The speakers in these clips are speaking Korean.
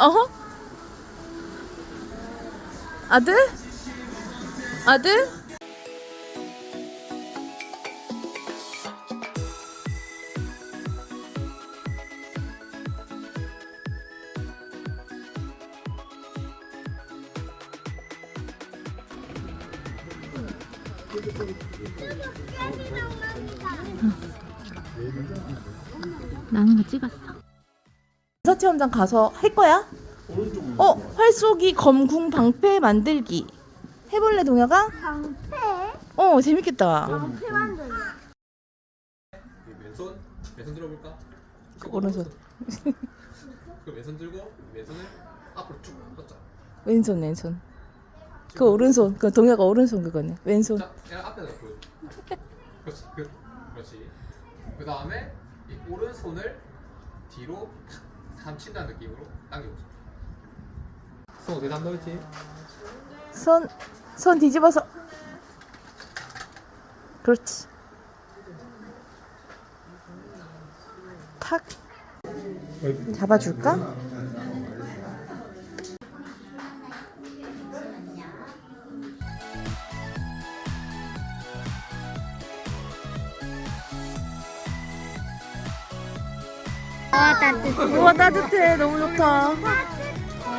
어허? 아 나는 거 찍었어. 서 체험장 가서 할 거야? 어, 활쏘기 검궁 방패 만들기. 해볼래 동혁아? 방패? 어, 재밌겠다. 방패 만들기. 왼손 왼손 들어볼까? 오른손. 그 왼손 들고 왼손을 앞으로 쭉 뻗자. 왼손 왼손. 그 오른손. 그 동혁아 오른손 그거네. 왼손. 자, 얘를 앞에다 보여. 그렇지, 그, 그렇지. 그 다음에 이 오른손을 뒤로 탁 삼친다는 느낌으로 당겨보자. 손 어디 담다 했지? 손, 손 뒤집어서. 그렇지. 탁. 잡아줄까? 와 따뜻해. 우와 따뜻해. 너무 좋다.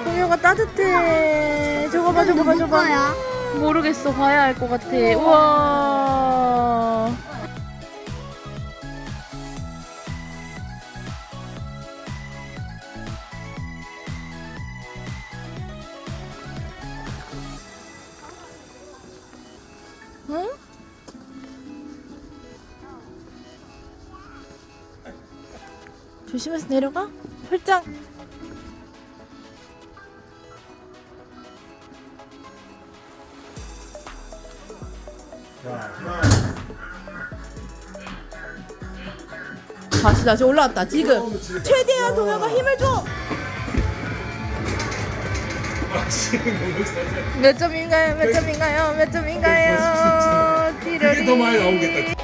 동요가 따뜻해. 저거 봐 저거 봐 저거 봐? 모르겠어. 봐야 알 것 같아. 우와. 응? 조심해서 내려가. 철장 다시 다시 올라왔다. 지금 최대한 동혁아 힘을 줘. 몇 점인가요? 몇 점인가요? 몇 점인가요? 띠러리 더 많이 나오겠다.